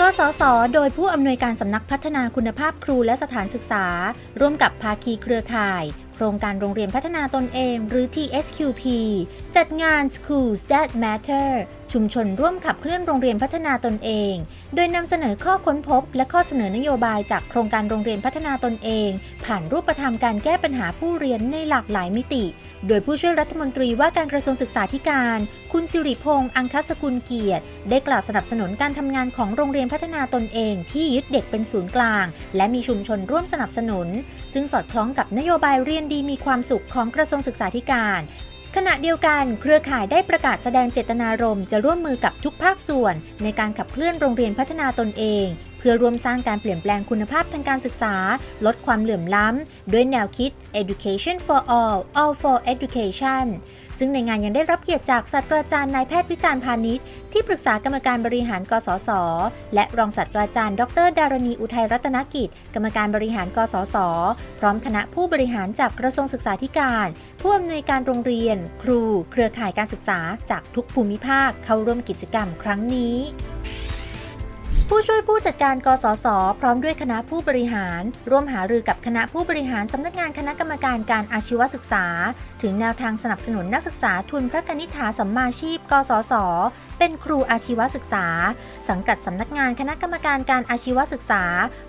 กสศโดยผู้อำนวยการสำนักพัฒนาคุณภาพครูและสถานศึกษา ร่วมกับภาคีเครือข่าย โครงการโรงเรียนพัฒนาตนเอง หรือ TSQP จัดงาน Schools That Matter ชุมชนร่วมขับเคลื่อนโรงเรียนพัฒนาตนเอง โดยนำเสนอข้อค้นพบ และข้อเสนอนโยบายจากโครงการโรงเรียนพัฒนาตนเอง ผ่านรูปธรรมการแก้ปัญหาผู้เรียนในหลากหลายมิติ โดยผู้ช่วยรัฐมนตรีว่าการกระทรวงศึกษาธิการ คุณสิริพงษ์อังคสกุลเกียรติ ได้กล่าวสนับสนุนการทำงานของโรงเรียนพัฒนาตนเอง ที่ยึดเด็กเป็นศูนย์กลาง และมีชุมชนร่วมสนับสนุน ซึ่งสอดคล้องกับนโยบายเรียนดีมีความสุขของกระทรวงศึกษาธิการ ขณะเดียวกันเครือข่ายได้ประกาศแสดงเจตนารมณ์จะร่วมมือกับทุกภาคส่วน ในการขับเคลื่อนโรงเรียนพัฒนาตนเอง เพื่อร่วมสร้างการเปลี่ยนแปลงคุณภาพทางการศึกษา ลดความเหลื่อมล้ำ ด้วยแนวคิด education for all all for education ซึ่งในงานยังได้รับเกียรติจากศาสตราจารย์นายแพทย์วิจารณ์พาณิชย์ที่ปรึกษากรรมการบริหาร กสศและรองศาสตราจารย์ ดร ดารณีอุทัยรัตนกิจ กรรมการบริหาร กสศพร้อมคณะผู้บริหารจากกระทรวงศึกษาธิการ ผู้อำนวยการโรงเรียน ครู เครือข่ายการศึกษาจากทุกภูมิภาคเข้าร่วมกิจกรรมครั้งนี้ ผู้ช่วยผู้จัดการกสศพร้อมด้วยคณะผู้บริหาร ร่วมหารือกับคณะผู้บริหารสำนักงานคณะกรรมการการอาชีวศึกษา ถึงแนวทางสนับสนุนนักศึกษาทุนพระกนิษฐาสัมมาชีพ กสศเป็นครูอาชีวศึกษา สังกัดสำนักงานคณะกรรมการการอาชีวศึกษา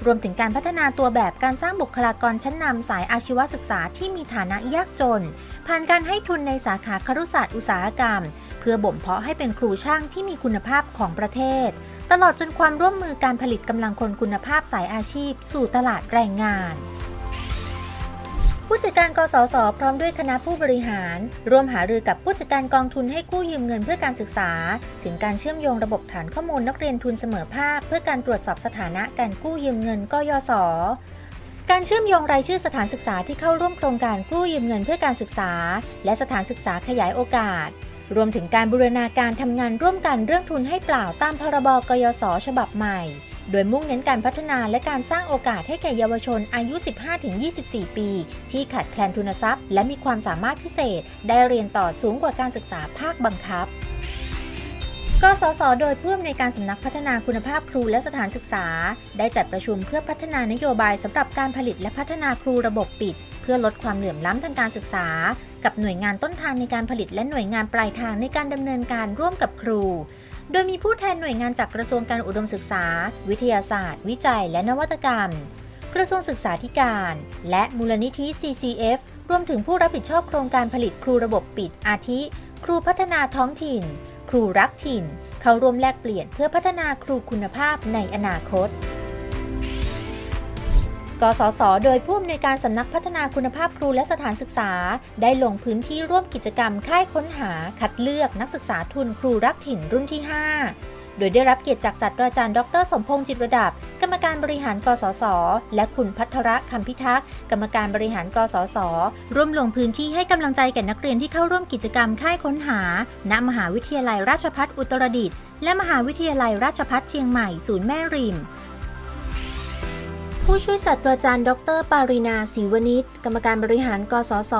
รวมถึงการพัฒนาตัวแบบการสร้างบุคลากรชั้นนำสายอาชีวศึกษาที่มีฐานะยากจน ผ่านการให้ทุนในสาขาครุศาสตร์อุตสาหกรรม เพื่อบ่มเพาะให้เป็นครูช่างที่มีคุณภาพของประเทศ ตลอดจนความร่วมมือการผลิตกำลังคนคุณภาพสายอาชีพ สู่ตลาดแรงงาน ผู้จัดการกสศพร้อมด้วยคณะผู้บริหาร ร่วมหารือกับผู้จัดการกองทุนให้กู้ยืมเงินเพื่อการศึกษา ถึงการเชื่อมโยงระบบฐานข้อมูลนักเรียนทุนเสมอภาคเพื่อการตรวจสอบสถานะการกู้ยืมเงินกยศการเชื่อมโยงรายชื่อสถานศึกษาที่เข้าร่วมโครงการกู้ยืมเงินเพื่อการศึกษา และสถานศึกษาขยายโอกาส รวมถึงการบูรณาการทำงานร่วมกันเรื่องทุนให้เปล่าตามพรบกยศฉบับใหม่ โดยมุ่งเน้นการพัฒนาและการสร้างโอกาสให้แก่เยาวชนอายุ 15-24 ปี ที่ขาดแคลนทุนทรัพย์ และมีความสามารถพิเศษ ได้เรียนต่อสูงกว่าการศึกษาภาคบังคับ กสศโดยผู้อำนวยการสำนักพัฒนาคุณภาพครูและสถานศึกษา ได้จัดประชุมเพื่อพัฒนานโยบายสำหรับการผลิตและพัฒนาครูระบบปิด เพื่อลดความเหลื่อมล้ำทางการศึกษา กับหน่วยงานต้นทางในการผลิตและหน่วยงานปลายทางในการดำเนินการร่วมกับครู โดยมีผู้แทนหน่วยงานจากกระทรวงการอุดมศึกษา วิทยาศาสตร์ วิจัย และนวัตกรรม กระทรวงศึกษาธิการ และมูลนิธิ CCF รวมถึงผู้รับผิดชอบโครงการผลิตครูระบบปิดอาทิ ครูพัฒนาท้องถิ่น ครูรักถิ่น เข้าร่วมแลกเปลี่ยนเพื่อพัฒนาครูคุณภาพในอนาคต กสศโดยผู้อำนวยการสำนักพัฒนาคุณภาพครูและสถานศึกษา ได้ลงพื้นที่ร่วมกิจกรรมค่ายค้นหาคัดเลือกนักศึกษาทุนครูรักถิ่นรุ่นที่ 5 โดยได้รับเกียรติจากศาสตราจารย์ ดร สมพงษ์จิตระดับ กรรมการบริหาร กสศ และคุณพัทระคำพิทักษ์ กรรมการบริหาร กสศ ร่วมลงพื้นที่ให้กำลังใจแก่นักเรียนที่เข้าร่วมกิจกรรมค่ายค้นหา ณ มหาวิทยาลัยราชพัฒอุตรดิตถ์ และมหาวิทยาลัยราชพัฒเชียงใหม่ ศูนย์แม่ริม ผู้ช่วยศาสตราจารย์ ดร ปารินาศรีวณิชกรรมการบริหาร กสศ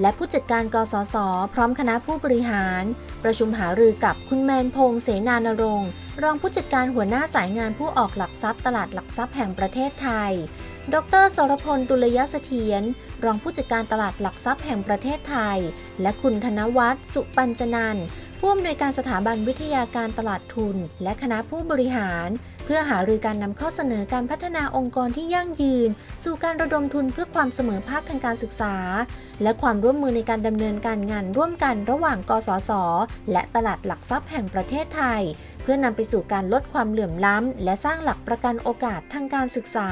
และผู้จัดการ กสศ พร้อมคณะผู้บริหาร ประชุมหารือกับคุณแมนพงษ์เสนานรงค์รองผู้จัดการหัวหน้าสายงานผู้ออกหลักทรัพย์ตลาดหลักทรัพย์แห่งประเทศไทย ดรสรพล ตุลยเสถียร รองผู้จัดการตลาดหลักทรัพย์แห่งประเทศไทย และคุณธนวัฒน์ สุปัญจนันท์ผู้อำนวยการสถาบันวิทยาการตลาดทุน และคณะผู้บริหาร พื่อหารือการนำข้อเสนอการพัฒนาองค์กรที่ยั่งยืน สู่การระดมทุนเพื่อความเสมอภาคทางการศึกษา และความร่วมมือในการดำเนินการงานร่วมกันระหว่าง กสศและตลาดหลักทรัพย์แห่งประเทศไทย เพื่อนำไปสู่การลดความเหลื่อมล้ำ และสร้างหลักประกันโอกาสทางการศึกษา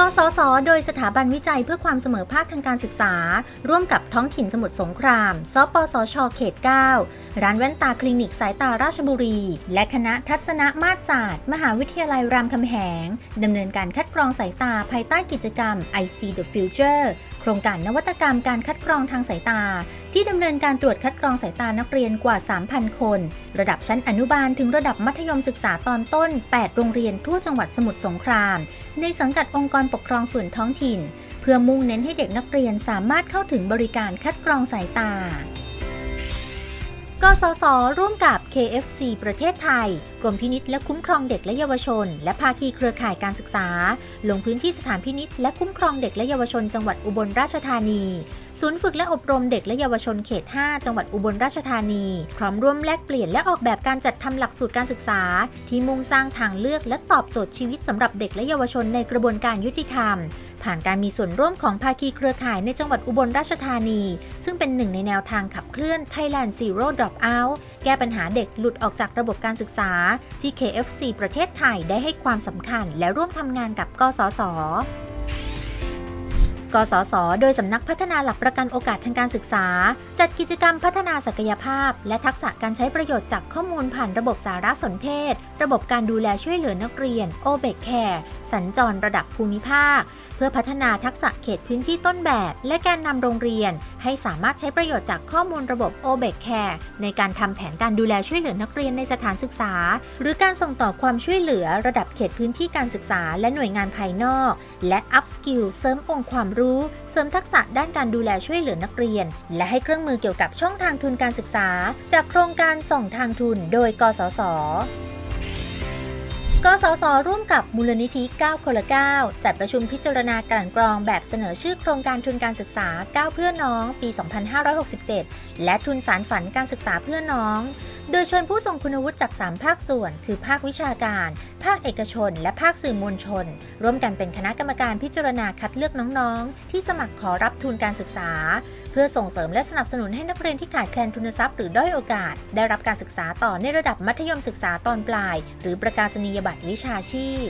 กสศโดยสถาบันวิจัยเพื่อความเสมอภาคทางการศึกษา ร่วมกับท้องถิ่นสมุทรสงคราม สปสช เขต 9 ร้านแว่นตาคลินิกสายตาราชบุรี และคณะทัศนมาตรศาสตร์ มหาวิทยาลัยรามคำแหง ดำเนินการคัดกรองสายตาภายใต้กิจกรรม I See the Future โครงการนวัตกรรมการคัดกรองทางสายตา ที่ดำเนินการตรวจคัดกรองสายตานักเรียนกว่า 3,000 คน ระดับชั้นอนุบาลถึงระดับมัธยมศึกษาตอนต้น 8 โรงเรียนทั่วจังหวัดสมุทรสงคราม ในสังกัดองค์กรปกครองส่วนท้องถิ่น เพื่อมุ่งเน้นให้เด็กนักเรียนสามารถเข้าถึงบริการคัดกรองสายตากสศร่วมกับ KFC ประเทศไทย กรมพินิษและคุ้มครองเด็กและเยาวชน และภาคีเครือข่ายการศึกษา ลงพื้นที่สถานพินิษและคุ้มครองเด็กและเยาวชน จังหวัดอุบลราชธานี ศูนย์ฝึกและอบรมเด็กและเยาวชนเขต 5 จังหวัดอุบลราชธานี พร้อมร่วมแลกเปลี่ยนและออกแบบการจัดทำหลักสูตรการศึกษา ที่มุ่งสร้างทางเลือกและตอบโจทย์ชีวิตสำหรับเด็กและเยาวชนในกระบวนการยุติธรรมผ่านการมีส่วนร่วมของภาคีเครือข่ายในจังหวัดอุบลราชธานี ซึ่งเป็นหนึ่งในแนวทางขับเคลื่อน Thailand Zero Dropout แก้ปัญหาเด็กหลุดออกจากระบบการศึกษาที่ KFC ประเทศไทยได้ให้ความสำคัญและร่วมทำงานกับกสศกสศโดยสำนักพัฒนาหลักประกันโอกาสทางการศึกษา จัดกิจกรรมพัฒนาศักยภาพ และทักษะการใช้ประโยชน์จากข้อมูลผ่านระบบสารสนเทศ ระบบการดูแลช่วยเหลือนักเรียน o b e c Care สัญจรระดับภูมิภาค พื่อพัฒนาทักษะเขตพื้นที่ต้นแบบ และแกนนำโรงเรียน ให้สามารถใช้ประโยชน์จากข้อมูลระบบ o b e c Care ในการทำแผนการดูแลช่วยเหลือนักเรียนในสถานศึกษา หรือการส่งต่อความช่วยเหลือระดับเขตพื้นที่การศึกษา และหน่วยงานภายนอก และ upskill เสริมองค์ความรู้ เสริมทักษะด้านการดูแลช่วยเหลือนักเรียน และให้เครื่องมือเกี่ยวกับช่องทางทุนการศึกษา จากโครงการส่งทางทุนโดย กสศ กสศร่วมกับมูลนิธิ 9 คนละ 9 จัดประชุมพิจารณากลั่นกรองแบบเสนอชื่อโครงการทุนการศึกษา 9 เพื่อน้อง ปี 2567 และทุนสารฝันการศึกษาเพื่อน้อง โดยเชิญผู้ทรงคุณวุฒิจาก 3 ภาคส่วน คือภาควิชาการ ภาคเอกชน และภาคสื่อมวลชน ร่วมกันเป็นคณะกรรมการพิจารณาคัดเลือกน้องๆ ที่สมัครขอรับทุนการศึกษา เพื่อส่งเสริมและสนับสนุนให้นักเรียนที่ขาดแคลนทุนทรัพย์หรือด้อยโอกาส ได้รับการศึกษาต่อในระดับมัธยมศึกษาตอนปลาย หรือประกาศนียบัตรวิชาชีพ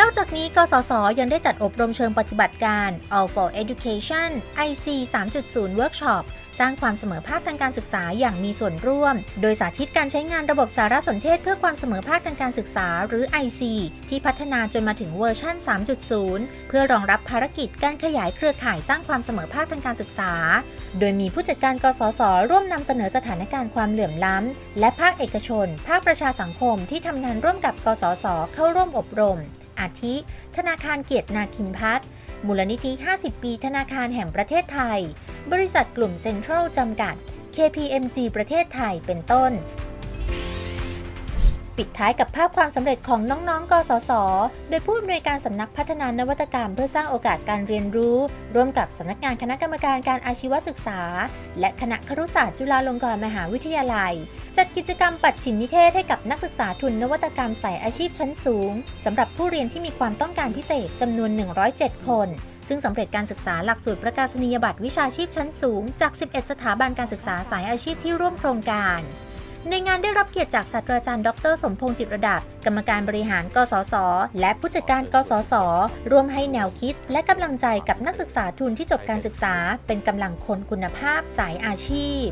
นอกจากนี้กสศยังได้จัดอบรมเชิงปฏิบัติการ All for Education IC 3.0 Workshop สร้างความเสมอภาคทางการศึกษาอย่างมีส่วนร่วม โดยสาธิตการใช้งานระบบสารสนเทศเพื่อความเสมอภาคทางการศึกษาหรือ IC ที่พัฒนาจนมาถึงเวอร์ชัน3.0 เพื่อรองรับภารกิจการขยายเครือข่ายสร้างความเสมอภาคทางการศึกษา โดยมีผู้จัดการกสศร่วมนำเสนอสถานการณ์ความเหลื่อมล้ำ และภาคเอกชน ภาคประชาสังคมที่ทำงานร่วมกับกสศเข้าร่วมอบรม อาทิ ธนาคารเกียรตินาคินพัฒน์มูลนิธิ 50 ปี ธนาคารแห่งประเทศไทย บริษัทกลุ่มเซ็นทรัลจำกัด KPMG ประเทศไทยเป็นต้น ปิดท้ายกับภาพความสำเร็จของน้องๆ กสศโดยผู้อำนวยการสำนักพัฒนานวัตกรรม เพื่อสร้างโอกาสการเรียนรู้ ร่วมกับสำนักงานคณะกรรมการการอาชีวศึกษา และคณะครุศาสตร์จุฬาลงกรณ์มหาวิทยาลัย จัดกิจกรรมปัดฉิมนิเทศให้กับนักศึกษาทุนนวัตกรรมสายอาชีพชั้นสูงสำหรับผู้เรียนที่มีความต้องการพิเศษจำนวน 107 คนซึ่งสำเร็จการศึกษาหลักสูตรประกาศนียบัตรวิชาชีพชั้นสูง จาก 11 สถาบันการศึกษาสายอาชีพที่ร่วมโครงการ ในงานได้รับเกียรติจากศาสตราจารย์ดร สมพงษ์จิตระดับ กรรมการบริหาร กสศและผู้จัดการ กสศร่วมให้แนวคิด และกำลังใจกับนักศึกษาทุนที่จบการศึกษา เป็นกำลังคนคุณภาพสายอาชีพ